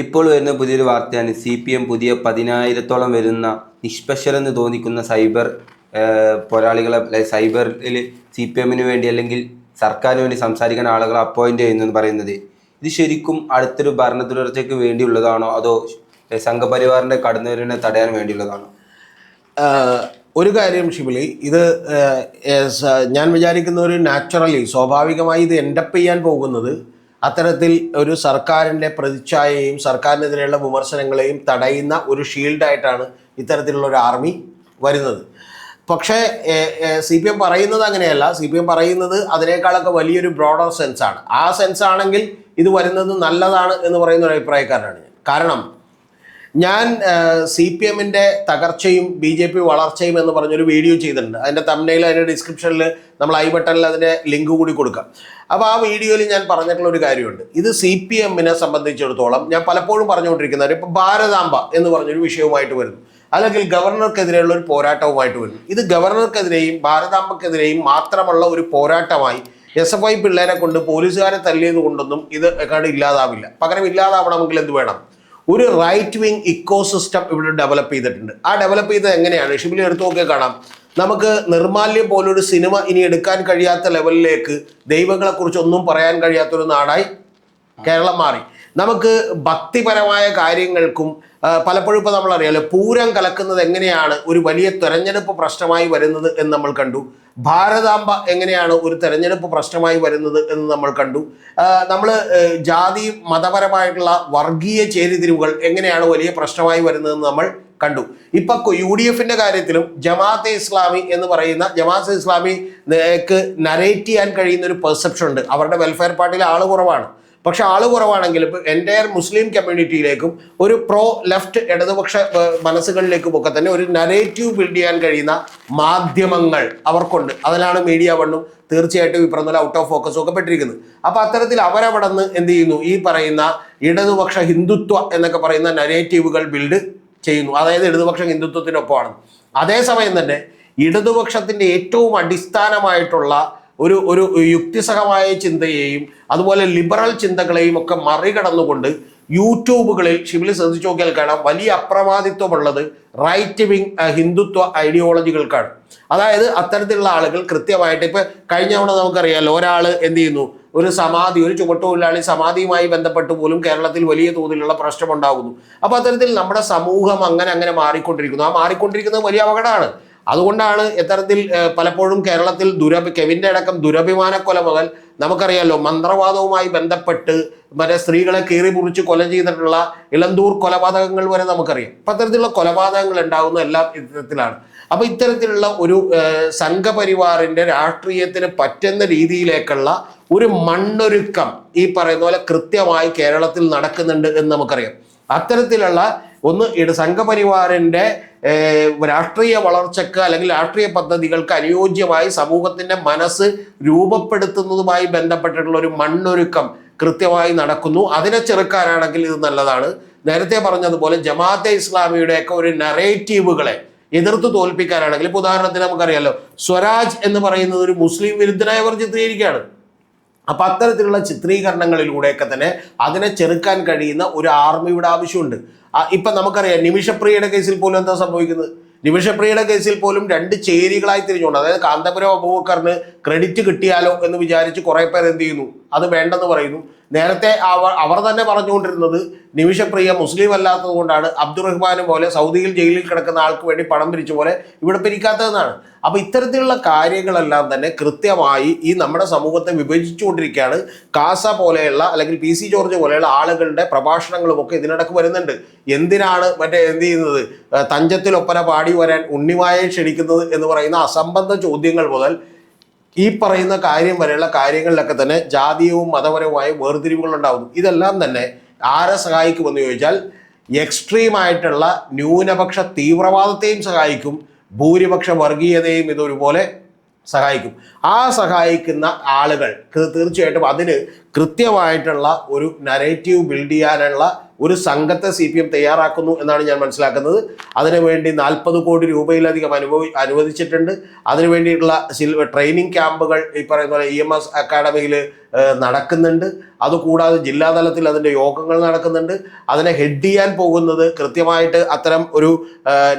ഇപ്പോൾ വരുന്ന പുതിയൊരു വാർത്തയാണ് സി പി എം പുതിയ പതിനായിരത്തോളം വരുന്ന നിഷ്പക്ഷരെന്ന് തോന്നിക്കുന്ന സൈബർ പോരാളികളെ സൈബറിൽ സി പി എമ്മിന് വേണ്ടി അല്ലെങ്കിൽ സർക്കാരിന് വേണ്ടി സംസാരിക്കുന്ന ആളുകളെ അപ്പോയിന്റ് ചെയ്യുന്നു എന്ന് പറയുന്നത്. ഇത് ശരിക്കും അടുത്തൊരു ഭരണ തുടർച്ചയ്ക്ക് വേണ്ടിയുള്ളതാണോ? അതോ സംഘപരിവാറിന്റെ കടന്നുവരവിനെ തടയാൻ വേണ്ടിയുള്ളതാണോ? ഒരു കാര്യം ഷിബിലി ഇത് ഞാൻ വിചാരിക്കുന്ന ഒരു നാച്ചുറലി സ്വാഭാവികമായി ഇത് എൻഡപ്പ് ചെയ്യാൻ പോകുന്നത് അത്തരത്തിൽ ഒരു സർക്കാരിന്റെ പ്രതിച്ഛായയും സർക്കാരിനെതിരെയുള്ള വിമർശനങ്ങളെയും തടയുന്ന ഒരു ഷീൽഡായിട്ടാണ് ഇത്തരത്തിലുള്ള ഒരു ആർമി വരുന്നത്. പക്ഷേ സി പി എം പറയുന്നത് അങ്ങനെയല്ല. സി പി എം പറയുന്നത് അതിനേക്കാളൊക്കെ വലിയൊരു ബ്രോഡർ സെൻസാണ് ആ സെൻസ് ആണെങ്കിൽ ഇത് വരുന്നത് നല്ലതാണ് എന്ന് പറയുന്ന ഒരു അഭിപ്രായക്കാരനാണ് ഞാൻ. കാരണം ഞാൻ സി പി എമ്മിന്റെ തകർച്ചയും ബി ജെ പി വളർച്ചയും എന്ന് പറഞ്ഞൊരു വീഡിയോ ചെയ്തിട്ടുണ്ട്. അതിന്റെ തമ്മനയിൽ അതിന്റെ ഡിസ്ക്രിപ്ഷനിൽ നമ്മൾ ഐ ബട്ടണിൽ അതിന്റെ ലിങ്ക് കൂടി കൊടുക്കാം. അപ്പോൾ ആ വീഡിയോയിൽ ഞാൻ പറഞ്ഞിട്ടുള്ള ഒരു കാര്യമുണ്ട്. ഇത് സി പി എമ്മിനെ സംബന്ധിച്ചിടത്തോളം ഞാൻ പലപ്പോഴും പറഞ്ഞുകൊണ്ടിരിക്കുന്നത് ഇപ്പോൾ ഭാരതാംബ എന്ന് പറഞ്ഞൊരു വിഷയവുമായിട്ട് വരുന്നു. അല്ലെങ്കിൽ ഗവർണർക്കെതിരെയുള്ള ഒരു പോരാട്ടവുമായിട്ട് വരുന്നു. ഇത് ഗവർണർക്കെതിരെയും ഭാരതാംബക്കെതിരെയും മാത്രമുള്ള ഒരു പോരാട്ടമായി എസ് എഫ് ഐ പിള്ളേരെ കൊണ്ട് പോലീസുകാരെ തല്ലിയത് കൊണ്ടൊന്നും ഇത് എക്കാണ്ട് ഇല്ലാതാവില്ല. പകരം ഇല്ലാതാവണമെങ്കിൽ എന്ത് വേണം? ഒരു റൈറ്റ് വിങ് ഇക്കോസിസ്റ്റം ഇവിടെ ഡെവലപ്പ് ചെയ്തിട്ടുണ്ട്. ആ ഡെവലപ്പ് ചെയ്തത് എങ്ങനെയാണ്? ഷിബിലി എടുത്തു നോക്കിയാൽ കാണാം. നമുക്ക് നിർമാല്യം പോലൊരു സിനിമ ഇനി എടുക്കാൻ കഴിയാത്ത ലെവലിലേക്ക് ദൈവങ്ങളെ കുറിച്ച് ഒന്നും പറയാൻ കഴിയാത്തൊരു നാടായി കേരളം മാറി. നമുക്ക് ഭക്തിപരമായ കാര്യങ്ങൾക്കും പലപ്പോഴും ഇപ്പോൾ നമ്മൾ അറിയാലോ പൂരം കലക്കുന്നത് എങ്ങനെയാണ് ഒരു വലിയ തെരഞ്ഞെടുപ്പ് പ്രശ്നമായി വരുന്നത് എന്ന് നമ്മൾ കണ്ടു. ഭാരതാംബ എങ്ങനെയാണ് ഒരു തെരഞ്ഞെടുപ്പ് പ്രശ്നമായി വരുന്നത് എന്ന് നമ്മൾ കണ്ടു. നമ്മൾ ജാതി മതപരമായിട്ടുള്ള വർഗീയ ചേരിതിരിവുകൾ എങ്ങനെയാണ് വലിയ പ്രശ്നമായി വരുന്നതെന്ന് നമ്മൾ കണ്ടു. ഇപ്പൊ യു ഡി എഫിന്റെ കാര്യത്തിലും ജമാഅത്തെ ഇസ്ലാമി എന്ന് പറയുന്ന ജമാഅത്തെ ഇസ്ലാമിക്ക് നരേറ്റ് ചെയ്യാൻ കഴിയുന്ന ഒരു പെർസെപ്ഷൻ ഉണ്ട്. അവരുടെ വെൽഫെയർ പാർട്ടിയിൽ ആൾ കുറവാണ്. പക്ഷെ ആൾ കുറവാണെങ്കിലും എന്റയർ മുസ്ലിം കമ്മ്യൂണിറ്റിയിലേക്കും ഒരു പ്രോ ലെഫ്റ്റ് ഇടതുപക്ഷ മനസ്സുകളിലേക്കും ഒക്കെ തന്നെ ഒരു നരേറ്റീവ് ബിൽഡ് ചെയ്യാൻ കഴിയുന്ന മാധ്യമങ്ങൾ അവർക്കുണ്ട്. അതിലാണ് മീഡിയ വണ്ണും തീർച്ചയായിട്ടും ഈ ഔട്ട് ഓഫ് ഫോക്കസും ഒക്കെ പെട്ടിരിക്കുന്നത്. അപ്പൊ അത്തരത്തിൽ അവരവിടെ നിന്ന് എന്ത് ചെയ്യുന്നു? ഈ പറയുന്ന ഇടതുപക്ഷ ഹിന്ദുത്വ എന്നൊക്കെ പറയുന്ന നരേറ്റീവുകൾ ബിൽഡ് ചെയ്യുന്നു. അതായത് ഇടതുപക്ഷ ഹിന്ദുത്വത്തിനൊപ്പമാണ്. അതേസമയം തന്നെ ഇടതുപക്ഷത്തിന്റെ ഏറ്റവും അടിസ്ഥാനമായിട്ടുള്ള ഒരു ഒരു യുക്തിസഹമായ ചിന്തയെയും അതുപോലെ ലിബറൽ ചിന്തകളെയും ഒക്കെ മറികടന്നുകൊണ്ട് യൂട്യൂബുകളിൽ ഷിബിലി ശ്രദ്ധിച്ചു നോക്കിയാൽ കാണാം വലിയ അപ്രമാദിത്വമുള്ളത് റൈറ്റ് വിങ് ഹിന്ദുത്വ ഐഡിയോളജികൾക്കാണ് അതായത് അത്തരത്തിലുള്ള ആളുകൾ കൃത്യമായിട്ട് ഇപ്പൊ കഴിഞ്ഞ തവണ നമുക്കറിയാലോ ഒരാൾ എന്ത് ചെയ്യുന്നു? ഒരു സമാധി ഒരു ചുമട്ടുതൊഴിലാളി സമാധിയുമായി ബന്ധപ്പെട്ട് പോലും കേരളത്തിൽ വലിയ തോതിലുള്ള പ്രശ്നമുണ്ടാകുന്നു അപ്പൊ അത്തരത്തിൽ നമ്മുടെ സമൂഹം അങ്ങനെ അങ്ങനെ മാറിക്കൊണ്ടിരിക്കുന്നു. ആ മാറിക്കൊണ്ടിരിക്കുന്നത് വലിയ അപകടമാണ്. അതുകൊണ്ടാണ് ഇത്തരത്തിൽ പലപ്പോഴും കേരളത്തിൽ ദുരഭി കെവിന്റെ അടക്കം ദുരഭിമാന കൊല മുതൽ നമുക്കറിയാലോ മന്ത്രവാദവുമായി ബന്ധപ്പെട്ട് മറ്റേ സ്ത്രീകളെ കീറി മുറിച്ച് കൊല ചെയ്തിട്ടുള്ള ഇളന്തൂർ കൊലപാതകങ്ങൾ വരെ നമുക്കറിയാം. അപ്പം അത്തരത്തിലുള്ള കൊലപാതകങ്ങൾ ഉണ്ടാകുന്ന എല്ലാം ഇത്തരത്തിലാണ്. അപ്പോൾ ഇത്തരത്തിലുള്ള ഒരു സംഘപരിവാറിന്റെ രാഷ്ട്രീയത്തിന് പറ്റുന്ന രീതിയിലേക്കുള്ള ഒരു മണ്ണൊരുക്കം ഈ പറയുന്ന പോലെ കൃത്യമായി കേരളത്തിൽ നടക്കുന്നുണ്ട് എന്ന് നമുക്കറിയാം. അത്തരത്തിലുള്ള ഒന്ന് ഇട സംഘപരിവാറിന്റെ ഏഹ്, രാഷ്ട്രീയ വളർച്ചക്ക് അല്ലെങ്കിൽ രാഷ്ട്രീയ പദ്ധതികൾക്ക് അനുയോജ്യമായി സമൂഹത്തിന്റെ മനസ്സ് രൂപപ്പെടുത്തുന്നതുമായി ബന്ധപ്പെട്ടിട്ടുള്ള ഒരു മണ്ണൊരുക്കം കൃത്യമായി നടക്കുന്നു. അതിനെ ചെറുക്കാനാണെങ്കിൽ ഇത് നല്ലതാണ്. നേരത്തെ പറഞ്ഞതുപോലെ ജമാഅത്തെ ഇസ്ലാമിയുടെയൊക്കെ ഒരു നറേറ്റീവുകളെ എതിർത്ത് തോൽപ്പിക്കാനാണെങ്കിൽ ഇപ്പൊ ഉദാഹരണത്തിന് നമുക്കറിയാലോ സ്വരാജ് എന്ന് പറയുന്നത് ഒരു മുസ്ലിം വിരുദ്ധനായവർ ചിത്രീകരിക്കുകയാണ്. അപ്പൊ അത്തരത്തിലുള്ള ചിത്രീകരണങ്ങളിലൂടെയൊക്കെ തന്നെ അതിനെ ചെറുക്കാൻ കഴിയുന്ന ഒരു ആർമിയുടെ ആവശ്യമുണ്ട്. ഇപ്പം നമുക്കറിയാം നിമിഷപ്രിയയുടെ കേസിൽ പോലും എന്താ സംഭവിക്കുന്നത്? നിമിഷപ്രിയയുടെ കേസിൽ പോലും രണ്ട് ചേരികളായി തിരിഞ്ഞുകൊണ്ട് അതായത് കാന്തപുരം അബൂബക്കറിന് ക്രെഡിറ്റ് കിട്ടിയാലോ എന്ന് വിചാരിച്ച് കുറെ പേർ എന്ത് ചെയ്യുന്നു? അത് വേണ്ടെന്ന് പറയുന്നു. നേരത്തെ അവർ അവർ തന്നെ പറഞ്ഞുകൊണ്ടിരുന്നത് നിമിഷപ്രിയ മുസ്ലിം അല്ലാത്തത് കൊണ്ടാണ് അബ്ദുറഹ്മാന് പോലെ സൗദിയിൽ ജയിലിൽ കിടക്കുന്ന ആൾക്ക് വേണ്ടി പണം പിരിച്ച പോലെ ഇവിടെ പിരിക്കാത്തതെന്നാണ്. അപ്പോൾ ഇത്തരത്തിലുള്ള കാര്യങ്ങളെല്ലാം തന്നെ കൃത്യമായി ഈ നമ്മുടെ സമൂഹത്തെ വിഭജിച്ചുകൊണ്ടിരിക്കുകയാണ്. കാസ പോലെയുള്ള അല്ലെങ്കിൽ പി സി ജോർജ് പോലെയുള്ള ആളുകളുടെ പ്രഭാഷണങ്ങളും ഒക്കെ ഇതിനിടക്ക് വരുന്നുണ്ട്. എന്തിനാണ് മറ്റേ എന്ത് ചെയ്യുന്നത്? തഞ്ചത്തിലൊപ്പന പാടി വരാൻ ഉണ്ണിമായെ ക്ഷണിക്കുന്നത് എന്ന് പറയുന്ന അസംബന്ധ ചോദ്യങ്ങൾ മുതൽ ഈ പറയുന്ന കാര്യം വരെയുള്ള കാര്യങ്ങളിലൊക്കെ തന്നെ ജാതീയവും മതപരവുമായ വേർതിരിവുകൾ ഉണ്ടാകുന്നു. ഇതെല്ലാം തന്നെ ആരെ സഹായിക്കുമെന്ന് ചോദിച്ചാൽ എക്സ്ട്രീമായിട്ടുള്ള ന്യൂനപക്ഷ തീവ്രവാദത്തെയും സഹായിക്കും ഭൂരിപക്ഷ വർഗീയതയും ഇതൊരുപോലെ സഹായിക്കും. ആ സഹായിക്കുന്ന ആളുകൾ തീർച്ചയായിട്ടും അതിന് കൃത്യമായിട്ടുള്ള ഒരു നരേറ്റീവ് ബിൽഡ് ചെയ്യാനുള്ള ഒരു സംഘത്തെ സി പി എം തയ്യാറാക്കുന്നു എന്നാണ് ഞാൻ മനസ്സിലാക്കുന്നത്. അതിനുവേണ്ടി നാൽപ്പത് കോടി രൂപയിലധികം അനുഭവി അനുവദിച്ചിട്ടുണ്ട്. അതിനു വേണ്ടിയിട്ടുള്ള ട്രെയിനിങ് ക്യാമ്പുകൾ ഈ പറയുന്ന പോലെ ഇ എം എസ് അക്കാഡമിയിൽ നടക്കുന്നുണ്ട്. അതുകൂടാതെ ജില്ലാതലത്തിൽ അതിന്റെ യോഗങ്ങൾ നടക്കുന്നുണ്ട്. അതിനെ ഹെഡ് ചെയ്യാൻ പോകുന്നത് കൃത്യമായിട്ട് അത്തരം ഒരു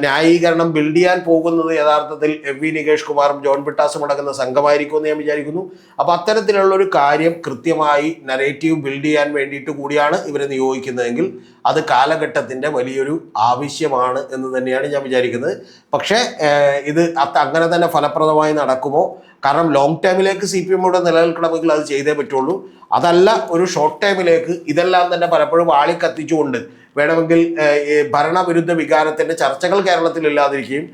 ന്യായീകരണം ബിൽഡ് ചെയ്യാൻ പോകുന്നത് യഥാർത്ഥത്തിൽ എം വി നികേഷ് കുമാറും ജോൺ ബിട്ടാസും അടങ്ങുന്ന സംഘമായിരിക്കുമെന്ന് ഞാൻ വിചാരിക്കുന്നു. അപ്പോൾ അത്തരത്തിലുള്ള ഒരു കാര്യം കൃത്യമായി നരേറ്റീവ് ബിൽഡ് ചെയ്യാൻ വേണ്ടിയിട്ട് കൂടിയാണ് ഇവരെ നിയോഗിക്കുന്നതെങ്കിൽ അത് കാലഘട്ടത്തിന്റെ വലിയൊരു ആവശ്യമാണ് എന്ന് തന്നെയാണ് ഞാൻ വിചാരിക്കുന്നത്. പക്ഷേ ഇത് അങ്ങനെ തന്നെ ഫലപ്രദമായി നടക്കുമോ? കാരണം ലോങ് ടൈമിലേക്ക് സി പി എമ്മോടെ നിലനിൽക്കണമെങ്കിൽ അത് ചെയ്തേ പറ്റുള്ളൂ. അതല്ല ഒരു ഷോർട്ട് ടൈമിലേക്ക് ഇതെല്ലാം തന്നെ പലപ്പോഴും വാളിക്കത്തിച്ചുകൊണ്ട് വേണമെങ്കിൽ ഈ ഭരണവിരുദ്ധ വികാരത്തിന്റെ ചർച്ചകൾ കേരളത്തിൽ ഇല്ലാതിരിക്കുകയും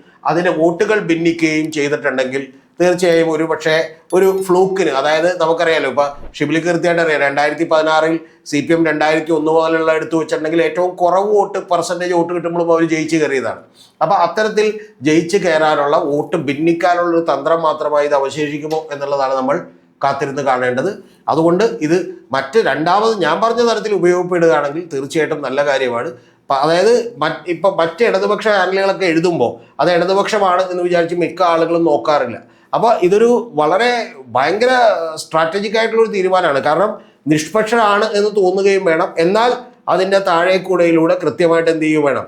വോട്ടുകൾ ഭിന്നിക്കുകയും ചെയ്തിട്ടുണ്ടെങ്കിൽ തീർച്ചയായും ഒരു പക്ഷേ ഒരു ഫ്ലൂക്കിന് അതായത് നമുക്കറിയാലോ ഇപ്പൊ ഷിബിലി കൃത്യമായിട്ട് അറിയാം രണ്ടായിരത്തി പതിനാറിൽ സി പി എം രണ്ടായിരത്തി ഒന്ന് മുതലുള്ള എടുത്തു വെച്ചിട്ടുണ്ടെങ്കിൽ ഏറ്റവും കുറവ് വോട്ട് പെർസെന്റേജ് വോട്ട് കിട്ടുമ്പോഴും അവർ ജയിച്ച് കയറിയതാണ്. അപ്പൊ അത്തരത്തിൽ ജയിച്ച് കയറാനുള്ള വോട്ട് ഭിന്നിക്കാനുള്ള ഒരു തന്ത്രം മാത്രമായി ഇത് അവശേഷിക്കുമോ എന്നുള്ളതാണ് നമ്മൾ കാത്തിരുന്ന് കാണേണ്ടത്. അതുകൊണ്ട് ഇത് മറ്റ് രണ്ടാമത് ഞാൻ പറഞ്ഞ തരത്തിൽ ഉപയോഗപ്പെടുകയാണെങ്കിൽ തീർച്ചയായിട്ടും നല്ല കാര്യമാണ്. അതായത് മറ്റ് ഇപ്പം മറ്റ് ഇടതുപക്ഷ ചാനലുകളൊക്കെ എഴുതുമ്പോൾ അത് ഇടതുപക്ഷമാണ് എന്ന് വിചാരിച്ച് മിക്ക ആളുകളും നോക്കാറില്ല. അപ്പോൾ ഇതൊരു വളരെ ഭയങ്കര സ്ട്രാറ്റജിക് ആയിട്ടുള്ള ഒരു തീരുമാനമാണ്. കാരണം നിഷ്പക്ഷമാണ് എന്ന് തോന്നുകയും വേണം. എന്നാൽ അതിന്റെ താഴേക്കൂടയിലൂടെ കൃത്യമായിട്ട് എന്ത് ചെയ്യുകയും വേണം.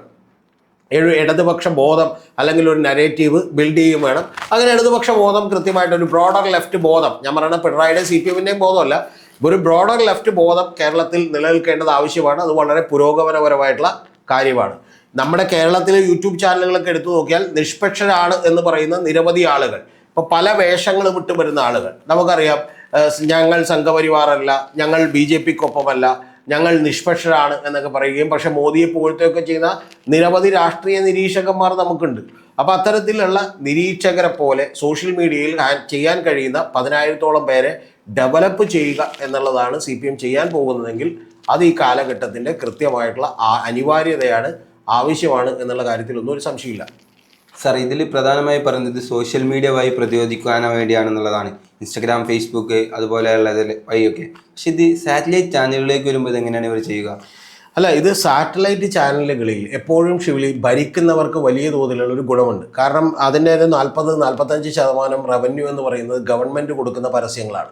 ഇടതുപക്ഷ ബോധം അല്ലെങ്കിൽ ഒരു നരേറ്റീവ് ബിൽഡ് ചെയ്യുകയും വേണം. അങ്ങനെ ഇടതുപക്ഷ ബോധം കൃത്യമായിട്ട് ഒരു ബ്രോഡർ ലെഫ്റ്റ് ബോധം. ഞാൻ പറയുന്നത് പിണറായിയുടെ സി പി എമ്മിന്റെയും ബോധമല്ല. ഒരു ബ്രോഡർ ലെഫ്റ്റ് ബോധം കേരളത്തിൽ നിലനിൽക്കേണ്ടത് ആവശ്യമാണ്. അത് വളരെ പുരോഗമനപരമായിട്ടുള്ള കാര്യമാണ്. നമ്മുടെ കേരളത്തിലെ യൂട്യൂബ് ചാനലുകളൊക്കെ എടുത്തു നോക്കിയാൽ നിഷ്പക്ഷരാണ് എന്ന് പറയുന്ന നിരവധി ആളുകൾ. ഇപ്പോൾ പല വേഷങ്ങളും വിട്ടു വരുന്ന ആളുകൾ. നമുക്കറിയാം ഞങ്ങൾ സംഘപരിവാറല്ല ഞങ്ങൾ ബി ജെ പിക്കൊപ്പമല്ല ഞങ്ങൾ നിഷ്പക്ഷരാണ് എന്നൊക്കെ പറയുകയും പക്ഷെ മോദിയെ പുകഴ്ത്തുകയൊക്കെ ചെയ്യുന്ന നിരവധി രാഷ്ട്രീയ നിരീക്ഷകന്മാർ നമുക്കുണ്ട്. അപ്പോൾ അത്തരത്തിലുള്ള നിരീക്ഷകരെ പോലെ സോഷ്യൽ മീഡിയയിൽ ചെയ്യാൻ കഴിയുന്ന പതിനായിരത്തോളം പേരെ ഡെവലപ്പ് ചെയ്യുക എന്നുള്ളതാണ് സി പി എം ചെയ്യാൻ പോകുന്നതെങ്കിൽ അത് ഈ കാലഘട്ടത്തിന്റെ കൃത്യമായിട്ടുള്ള അനിവാര്യതയാണ് ആവശ്യമാണ് എന്നുള്ള കാര്യത്തിൽ ഒന്നും ഒരു സംശയമില്ല. സാർ ഇതിൽ പ്രധാനമായി പറയുന്നത് സോഷ്യൽ മീഡിയ വഴി പ്രതിരോധിക്കാൻ വേണ്ടിയാണെന്നുള്ളതാണ്. ഇൻസ്റ്റഗ്രാം ഫേസ്ബുക്ക് അതുപോലെയുള്ളതിൽ വഴിയൊക്കെ. പക്ഷെ ഇത് സാറ്റലൈറ്റ് ചാനലുകളിലേക്ക് വരുമ്പോൾ ഇത് എങ്ങനെയാണ് ഇവർ ചെയ്യുക? അല്ല ഇത് സാറ്റലൈറ്റ് ചാനലുകളിൽ എപ്പോഴും ഷിവിളി ഭരിക്കുന്നവർക്ക് വലിയ തോതിലുള്ള ഒരു ഗുണമുണ്ട്. കാരണം അതിന്റെ ഒരു നാൽപ്പത് നാൽപ്പത്തഞ്ച് ശതമാനം റവന്യൂ എന്ന് പറയുന്നത് ഗവൺമെന്റ് കൊടുക്കുന്ന പരസ്യങ്ങളാണ്.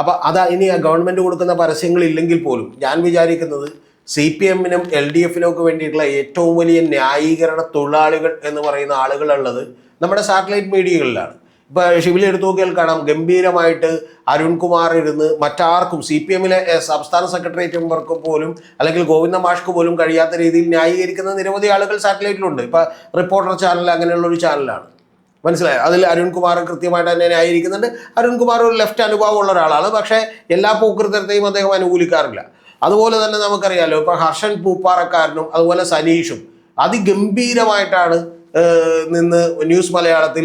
അപ്പോൾ അതാ ഇനി ആ ഗവൺമെന്റ് കൊടുക്കുന്ന പരസ്യങ്ങൾ ഇല്ലെങ്കിൽ പോലും ഞാൻ വിചാരിക്കുന്നത് സി പി എമ്മിനും എൽ ഡി എഫിനും ഒക്കെ വേണ്ടിയിട്ടുള്ള ഏറ്റവും വലിയ ന്യായീകരണ തൊഴിലാളികൾ എന്ന് പറയുന്ന ആളുകളുള്ളത് നമ്മുടെ സാറ്റലൈറ്റ് മീഡിയകളിലാണ്. ഇപ്പൊ ഷിബിലി എടുത്തു നോക്കിയാൽ കാണാം. ഗംഭീരമായിട്ട് അരുൺകുമാർ ഇരുന്ന് മറ്റാർക്കും സി പി എമ്മിലെ സംസ്ഥാന സെക്രട്ടേറിയറ്റ് പോലും അല്ലെങ്കിൽ ഗോവിന്ദ മാഷ്ക്ക് പോലും കഴിയാത്ത രീതിയിൽ ന്യായീകരിക്കുന്ന നിരവധി ആളുകൾ സാറ്റലൈറ്റിലുണ്ട്. ഇപ്പൊ റിപ്പോർട്ടർ ചാനൽ അങ്ങനെയുള്ള ഒരു ചാനലാണ്. മനസ്സിലായി? അതിൽ അരുൺകുമാർ കൃത്യമായിട്ട് തന്നെ ന്യായീകരിക്കുന്നുണ്ട്. അരുൺകുമാർ ഒരു ലെഫ്റ്റ് അനുഭവമുള്ള ഒരാളാണ്. പക്ഷേ എല്ലാ പൂക്കൃതരത്തെയും അദ്ദേഹം അനുകൂലിക്കാറില്ല. അതുപോലെ തന്നെ നമുക്കറിയാലോ ഇപ്പൊ ഹർഷൻ പൂപ്പാറക്കാരനും അതുപോലെ സനീഷും അതിഗംഭീരമായിട്ടാണ് നിന്ന് ന്യൂസ് മലയാളത്തിൽ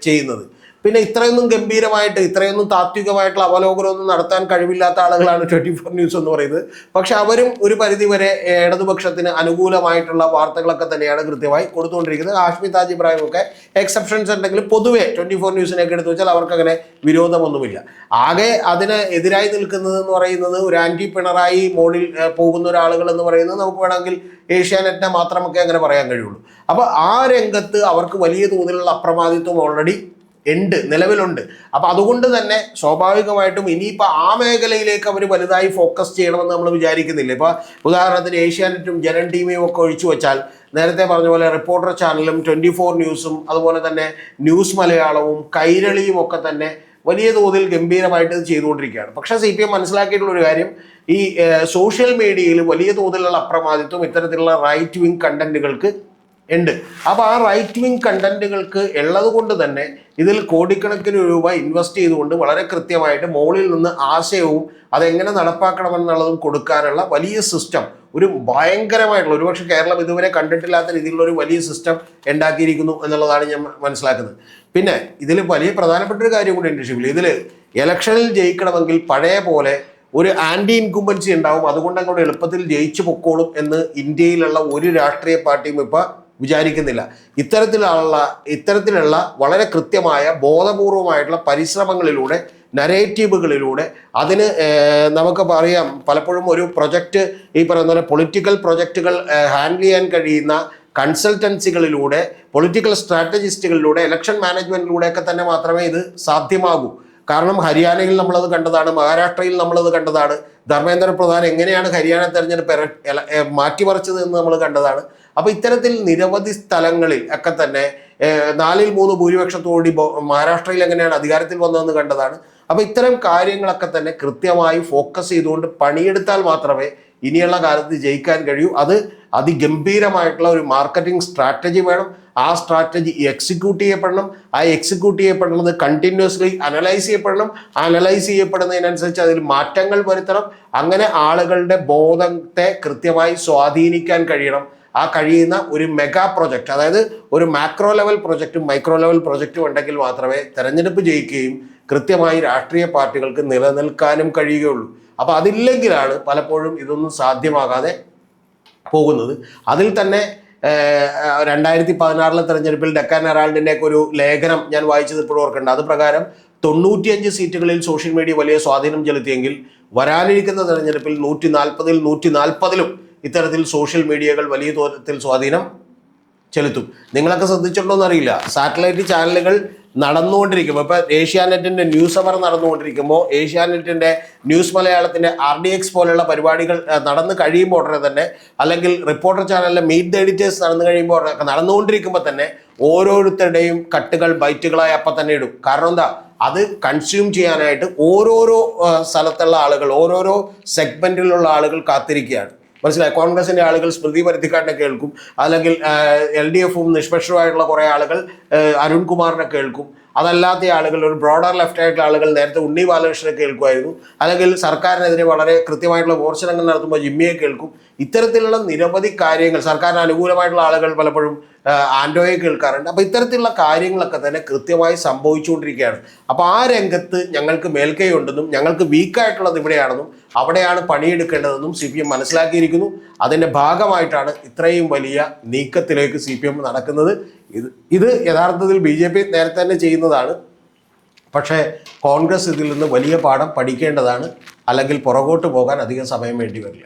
ചെയ്യുന്നത്. പിന്നെ ഇത്രയൊന്നും ഗംഭീരമായിട്ട് ഇത്രയൊന്നും താത്വികമായിട്ടുള്ള അവലോകനമൊന്നും നടത്താൻ കഴിവില്ലാത്ത ആളുകളാണ് ട്വന്റി ഫോർ ന്യൂസ് എന്ന് പറയുന്നത്. പക്ഷെ അവരും ഒരു പരിധിവരെ ഇടതുപക്ഷത്തിന് അനുകൂലമായിട്ടുള്ള വാർത്തകളൊക്കെ തന്നെയാണ് കൃത്യമായി കൊടുത്തുകൊണ്ടിരിക്കുന്നത്. ഹാഷ്മി താജ് ഇബ്രാഹിം ഒക്കെ എക്സെപ്ഷൻസ് ഉണ്ടെങ്കിൽ പൊതുവേ ട്വന്റി ഫോർ ന്യൂസിനൊക്കെ എടുത്തു വെച്ചാൽ അവർക്ക് അങ്ങനെ വിരോധമൊന്നുമില്ല. ആകെ അതിന് എതിരായി നിൽക്കുന്നത് എന്ന് പറയുന്നത് ഒരു ആന്റി പിണറായി മോഡിൽ പോകുന്ന ഒരാളുകൾ എന്ന് പറയുന്നത് നമുക്ക് വേണമെങ്കിൽ ഏഷ്യാനെറ്റിനെ മാത്രമൊക്കെ അങ്ങനെ പറയാൻ കഴിയുള്ളൂ. അപ്പോൾ ആ രംഗത്ത് അവർക്ക് വലിയ തോതിലുള്ള അപ്രമാദിത്വം ഓൾറെഡി ഉണ്ട് നിലവിലുണ്ട്. അപ്പൊ അതുകൊണ്ട് തന്നെ സ്വാഭാവികമായിട്ടും ഇനിയിപ്പോൾ ആ മേഖലയിലേക്ക് അവർ വലുതായി ഫോക്കസ് ചെയ്യണമെന്ന് നമ്മൾ വിചാരിക്കുന്നില്ല. ഇപ്പൊ ഉദാഹരണത്തിന് ഏഷ്യാനെറ്റും ജനൻ ടീമിയും ഒക്കെ ഒഴിച്ചു വെച്ചാൽ നേരത്തെ പറഞ്ഞ പോലെ റിപ്പോർട്ടർ ചാനലും ട്വന്റി ഫോർ ന്യൂസും അതുപോലെ തന്നെ ന്യൂസ് മലയാളവും കൈരളിയും ഒക്കെ തന്നെ വലിയ തോതിൽ ഗംഭീരമായിട്ട് ഇത് ചെയ്തുകൊണ്ടിരിക്കുകയാണ്. പക്ഷേ സി പി എം മനസ്സിലാക്കിയിട്ടുള്ള ഒരു കാര്യം ഈ സോഷ്യൽ മീഡിയയിൽ വലിയ തോതിലുള്ള അപ്രമാദിത്വം ഇത്തരത്തിലുള്ള റൈറ്റ് വിങ് കണ്ടന്റുകൾക്ക് ഉണ്ട്. അപ്പോൾ ആ റൈറ്റ് വിങ് കണ്ടന്റുകൾക്ക് ഉള്ളത് കൊണ്ട് തന്നെ ഇതിൽ കോടിക്കണക്കിന് രൂപ ഇൻവെസ്റ്റ് ചെയ്തുകൊണ്ട് വളരെ കൃത്യമായിട്ട് മുകളിൽ നിന്ന് ആശയവും അതെങ്ങനെ നടപ്പാക്കണമെന്നുള്ളതും കൊടുക്കാനുള്ള വലിയ സിസ്റ്റം ഒരു ഭയങ്കരമായിട്ടുള്ള ഒരുപക്ഷെ കേരളം ഇതുവരെ കണ്ടിട്ടില്ലാത്ത രീതിയിലുള്ള ഒരു വലിയ സിസ്റ്റം ഉണ്ടാക്കിയിരിക്കുന്നു എന്നുള്ളതാണ് ഞാൻ മനസ്സിലാക്കുന്നത്. പിന്നെ ഇതിൽ വലിയ പ്രധാനപ്പെട്ട ഒരു കാര്യം കൂടി ഉണ്ട് ഷിബിൽ ഇതിൽ ഇലക്ഷനിൽ ജയിക്കണമെങ്കിൽ പഴയ പോലെ ഒരു ആന്റി ഇൻകുംബൻസി ഉണ്ടാവും. അതുകൊണ്ട് അങ്ങോട്ട് എളുപ്പത്തിൽ ജയിച്ചു പൊക്കോളും എന്ന് ഇന്ത്യയിലുള്ള ഒരു രാഷ്ട്രീയ പാർട്ടിയും ഇപ്പൊ വിചാരിക്കുന്നില്ല. ഇത്തരത്തിലുള്ള ഇത്തരത്തിലുള്ള വളരെ കൃത്യമായ ബോധപൂർവമായിട്ടുള്ള പരിശ്രമങ്ങളിലൂടെ നരേറ്റീവുകളിലൂടെ അതിന് നമുക്ക് പറയാം പലപ്പോഴും ഒരു പ്രൊജക്റ്റ് ഈ പറയുന്ന പോലെ പൊളിറ്റിക്കൽ പ്രൊജക്റ്റുകൾ ഹാൻഡിൽ ചെയ്യാൻ കഴിയുന്ന കൺസൾട്ടൻസികളിലൂടെ പൊളിറ്റിക്കൽ സ്ട്രാറ്റജിസ്റ്റുകളിലൂടെ ഇലക്ഷൻ മാനേജ്മെന്റിലൂടെയൊക്കെ തന്നെ മാത്രമേ ഇത് സാധ്യമാകൂ. കാരണം ഹരിയാനയിൽ നമ്മളത് കണ്ടതാണ് മഹാരാഷ്ട്രയിൽ നമ്മളത് കണ്ടതാണ് ധർമ്മേന്ദ്ര പ്രധാൻ എങ്ങനെയാണ് ഹരിയാന തെരഞ്ഞെടുപ്പ് മാറ്റിമറിച്ചത് എന്ന് നമ്മൾ കണ്ടതാണ്. അപ്പോൾ ഇത്തരത്തിൽ നിരവധി സ്ഥലങ്ങളിൽ ഒക്കെ തന്നെ നാലിൽ മൂന്ന് ഭൂരിപക്ഷത്തോടി മഹാരാഷ്ട്രയിൽ എങ്ങനെയാണ് അധികാരത്തിൽ വന്നതെന്ന് കണ്ടതാണ്. അപ്പോൾ ഇത്തരം കാര്യങ്ങളൊക്കെ തന്നെ കൃത്യമായി ഫോക്കസ് ചെയ്തുകൊണ്ട് പണിയെടുത്താൽ മാത്രമേ ഇനിയുള്ള കാലത്ത് ജയിക്കാൻ കഴിയൂ. അത് അതിഗംഭീരമായിട്ടുള്ള ഒരു മാർക്കറ്റിംഗ് സ്ട്രാറ്റജി വേണം. ആ സ്ട്രാറ്റജി എക്സിക്യൂട്ട് ചെയ്യപ്പെടണം. ആ എക്സിക്യൂട്ട് ചെയ്യപ്പെടുന്നത് കണ്ടിന്യൂസ്ലി അനലൈസ് ചെയ്യപ്പെടണം. അനലൈസ് ചെയ്യപ്പെടുന്നതിനനുസരിച്ച് അതിൽ മാറ്റങ്ങൾ വരുത്തണം. അങ്ങനെ ആളുകളുടെ ബോധത്തെ കൃത്യമായി സ്വാധീനിക്കാൻ കഴിയണം. ആ കഴിയുന്ന ഒരു മെഗാ പ്രൊജക്റ്റ് അതായത് ഒരു മാക്രോ ലെവൽ പ്രൊജക്റ്റും മൈക്രോ ലെവൽ പ്രൊജക്റ്റും ഉണ്ടെങ്കിൽ മാത്രമേ തെരഞ്ഞെടുപ്പ് ജയിക്കുകയും കൃത്യമായി രാഷ്ട്രീയ പാർട്ടികൾക്ക് നിലനിൽക്കാനും കഴിയുകയുള്ളൂ. അപ്പോൾ അതില്ലെങ്കിലാണ് പലപ്പോഴും ഇതൊന്നും സാധ്യമാകാതെ പോകുന്നത്. അതിൽ തന്നെ രണ്ടായിരത്തി പതിനാറിലെ തെരഞ്ഞെടുപ്പിൽ ഡെക്കാൻ ഹെറാൾഡിന്റെ ഒക്കെ ഒരു ലേഖനം ഞാൻ വായിച്ചത് ഇപ്പോഴും ഓർക്കുന്നുണ്ട്. അത് പ്രകാരം തൊണ്ണൂറ്റിയഞ്ച് സീറ്റുകളിൽ സോഷ്യൽ മീഡിയ വലിയ സ്വാധീനം ചെലുത്തിയെങ്കിൽ വരാനിരിക്കുന്ന തെരഞ്ഞെടുപ്പിൽ നൂറ്റി നാൽപ്പതിൽ നൂറ്റി നാൽപ്പതിലും ഇത്തരത്തിൽ സോഷ്യൽ മീഡിയകൾ വലിയ തോരത്തിൽ സ്വാധീനം ചെലുത്തും. നിങ്ങളൊക്കെ ശ്രദ്ധിച്ചിട്ടുണ്ടോ എന്നറിയില്ല. സാറ്റലൈറ്റ് ചാനലുകൾ നടന്നുകൊണ്ടിരിക്കുമ്പോൾ ഇപ്പോൾ ഏഷ്യാനെറ്റിന്റെ ന്യൂസ് അവർ നടന്നുകൊണ്ടിരിക്കുമ്പോൾ ഏഷ്യാനെറ്റിന്റെ ന്യൂസ് മലയാളത്തിന്റെ ആർ ഡി എക്സ് പോലെയുള്ള പരിപാടികൾ നടന്നു കഴിയുമ്പോൾ ഉടനെ തന്നെ അല്ലെങ്കിൽ റിപ്പോർട്ടർ ചാനലിലെ മീറ്റ് ദ എഡിറ്റേഴ്സ് നടന്നു കഴിയുമ്പോൾ ഉടനെ നടന്നുകൊണ്ടിരിക്കുമ്പോൾ തന്നെ ഓരോരുത്തരുടെയും കട്ടുകൾ ബൈറ്റുകളായി അപ്പം തന്നെ ഇടും. കാരണം എന്താ? അത് കൺസ്യൂം ചെയ്യാനായിട്ട് ഓരോരോ സ്ഥലത്തുള്ള ആളുകൾ ഓരോരോ സെഗ്മെന്റിലുള്ള ആളുകൾ കാത്തിരിക്കുകയാണ്. മനസ്സിലായി? കോൺഗ്രസിന്റെ ആളുകൾ സ്മൃതി പരുത്തിക്കാടിനെ കേൾക്കും. അല്ലെങ്കിൽ എൽ ഡി എഫും നിഷ്പക്ഷമായിട്ടുള്ള കുറേ ആളുകൾ അരുൺകുമാറിനെ കേൾക്കും. അതല്ലാത്ത ആളുകൾ ഒരു ബ്രോഡർ ലെഫ്റ്റ് ആയിട്ടുള്ള ആളുകൾ നേരത്തെ ഉണ്ണി ബാലകൃഷ്ണനെ കേൾക്കുമായിരുന്നു. അല്ലെങ്കിൽ സർക്കാരിനെതിരെ വളരെ കൃത്യമായിട്ടുള്ള മോർച്ചനങ്ങൾ നടത്തുമ്പോൾ ജിമ്മിയെ കേൾക്കും. ഇത്തരത്തിലുള്ള നിരവധി കാര്യങ്ങൾ സർക്കാരിന് അനുകൂലമായിട്ടുള്ള ആളുകൾ പലപ്പോഴും ആൻഡോയെ കേൾക്കാറുണ്ട്. അപ്പോൾ ഇത്തരത്തിലുള്ള കാര്യങ്ങളൊക്കെ തന്നെ കൃത്യമായി സംഭവിച്ചുകൊണ്ടിരിക്കുകയാണ്. അപ്പോൾ ആ രംഗത്ത് ഞങ്ങൾക്ക് മേൽക്കൈ ഉണ്ടെന്നും ഞങ്ങൾക്ക് വീക്കായിട്ടുള്ളത് ഇവിടെയാണെന്നും അവിടെയാണ് പണിയെടുക്കേണ്ടതെന്നും സി പി എം മനസ്സിലാക്കിയിരിക്കുന്നു. അതിന്റെ ഭാഗമായിട്ടാണ് ഇത്രയും വലിയ നീക്കത്തിലേക്ക് സി പി എം നടക്കുന്നത്. ഇത് ഇത് യഥാർത്ഥത്തിൽ ബി ജെ പി നേരത്തെ തന്നെ ചെയ്യുന്നതാണ്. പക്ഷേ കോൺഗ്രസ് ഇതിൽ നിന്ന് വലിയ പാഠം പഠിക്കേണ്ടതാണ്. അല്ലെങ്കിൽ പുറകോട്ട് പോകാൻ അധികം സമയം വേണ്ടി വരില്ല.